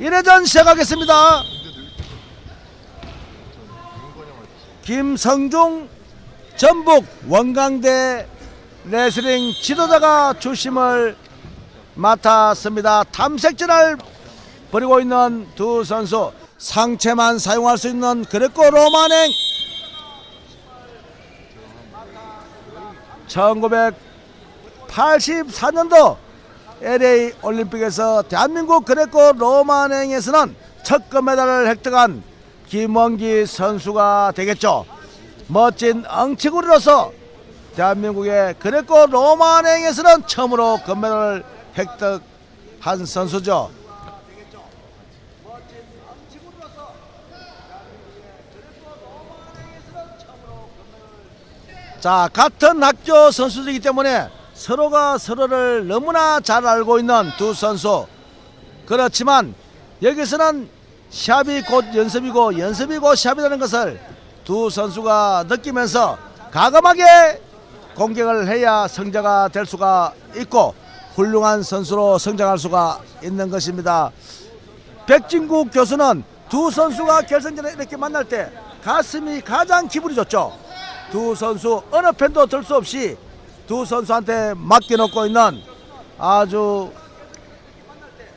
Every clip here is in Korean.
1회전 시작하겠습니다. 김성중 전북 원광대 레슬링 지도자가 주심을 맡았습니다. 탐색전을 벌이고 있는 두 선수 상체만 사용할 수 있는 그레코 로마행 1984년도 LA 올림픽에서 대한민국 그레코 로마행에서는 첫 금메달을 획득한 김원기 선수가 되겠죠. 멋진 엉치구리로서 대한민국의 그레코 로마행에서는 처음으로 금메달을 획득한 선수죠. 자 같은 학교 선수들이기 때문에 서로가 서로를 너무나 잘 알고 있는 두 선수 그렇지만 여기서는 시합이 곧 연습이고 연습이 곧 시합이라는 것을 두 선수가 느끼면서 가감하게 공격을 해야 성자가 될 수가 있고 훌륭한 선수로 성장할 수가 있는 것입니다. 백진국 교수는 두 선수가 결승전에 이렇게 만날 때 가슴이 가장 기분이 좋죠. 두 선수 어느 편도 들 수 없이 두 선수한테 맡겨놓고 있는 아주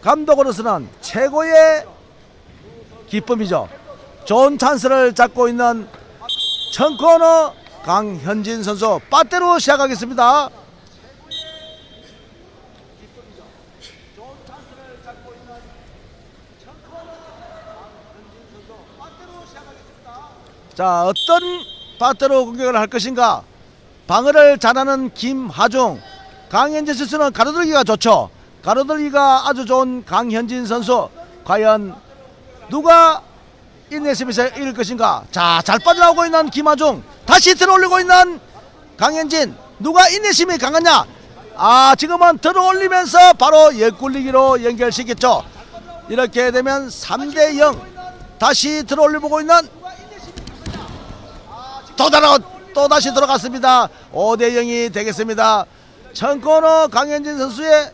감독으로서는 최고의 기쁨이죠. 좋은 찬스를 잡고 있는 청코너 강현진 선수 빠떼로 시작하겠습니다. 자 어떤 빠떼로 공격을 할 것인가 방어를 잘하는 김하중 강현진 선수는 가로들기가 좋죠. 가로들기가 아주 좋은 강현진 선수. 과연 누가 인내심에서 이길 것인가? 자잘 빠져나오고 있는 김하중 다시 들어올리고 있는 강현진. 누가 인내심이 강하냐? 아 지금은 들어올리면서 바로 옆굴리기로 연결시켰죠. 이렇게 되면 3대 0 다시 들어올리고 있는 또 다른 또 다시 들어갔습니다. 5대 0이 되겠습니다. 청코너 강현진 선수의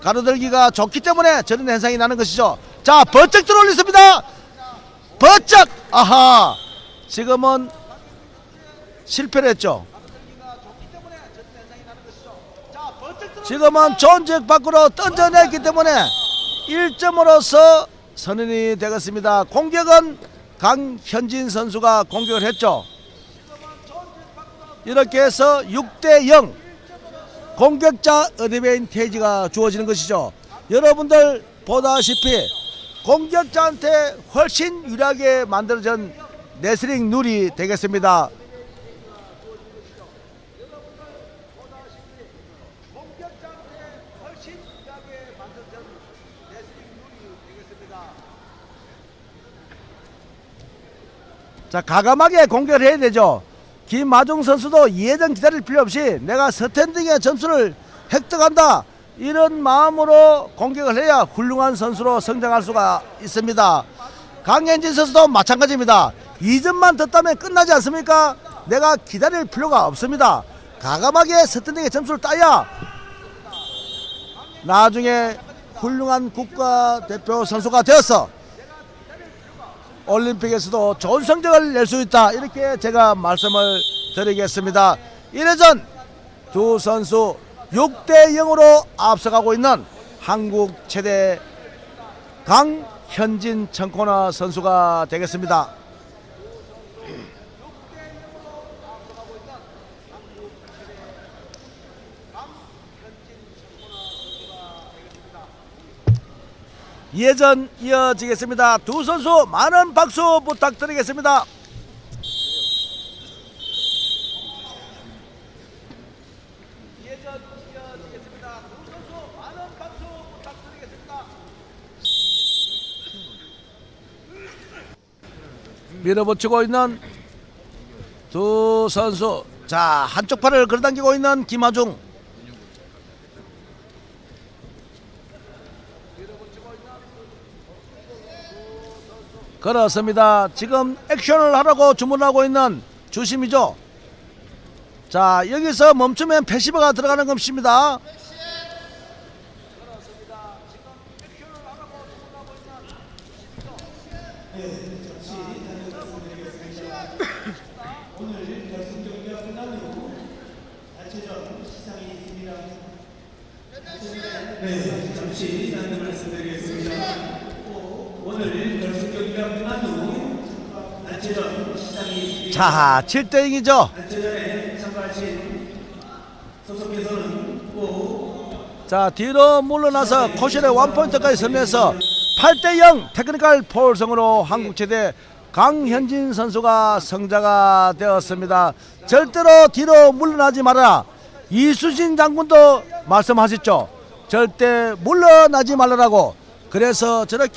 가로들기가 좋기 때문에 저런 현상이 나는 것이죠. 자, 번쩍 들어올렸습니다. 번쩍! 아하! 지금은 실패를 했죠. 지금은 존적 밖으로 던져냈기 때문에 1점으로서 선언이 되겠습니다. 공격은 강현진 선수가 공격을 했죠. 이렇게 해서 6대 0 공격자 어드밴테이지가 주어지는 것이죠. 여러분들 보다시피 공격자한테 훨씬 유리하게 만들어진 레슬링 룰이 되겠습니다. 자 가감하게 공격을 해야 되죠. 김마중 선수도 이해전 기다릴 필요 없이 내가 스탠딩의 점수를 획득한다 이런 마음으로 공격을 해야 훌륭한 선수로 성장할 수가 있습니다. 강현진 선수도 마찬가지입니다. 2점만 더 따면 끝나지 않습니까? 내가 기다릴 필요가 없습니다. 가감하게 스탠딩의 점수를 따야 나중에 훌륭한 국가대표 선수가 되어서 올림픽에서도 좋은 성적을 낼 수 있다. 이렇게 제가 말씀을 드리겠습니다. 1회전 두 선수 6대 0으로 앞서가고 있는 한국 최대 강현진 청코나 선수가 되겠습니다 예전 이어지겠습니다. 두 선수 많은 박수 부탁드리겠습니다. 밀어붙이고 있는 두 선수. 자 한쪽 팔을 걸어당기고 있는 김하중. 그렇습니다. 지금 액션을 하라고 주문하고 있는 주심이죠. 자 여기서 멈추면 패시브가 들어가는 것입니다. 네, 잠시 안내 말씀드리겠습니다. 오늘 결승 경기가 끝난 후 단체전 시상이. 자, 7대 0이죠. 단체전에 참가하신 소속께서는 꼭 자, 뒤로 물러나서 코실의 원포인트까지 서면서 8대 0 테크니컬 폴성으로 한국체대 강현진 선수가 성자가 되었습니다. 절대로 뒤로 물러나지 마라. 이수진 장군도 말씀하셨죠. 절대 물러나지 말라라고. 그래서 저렇게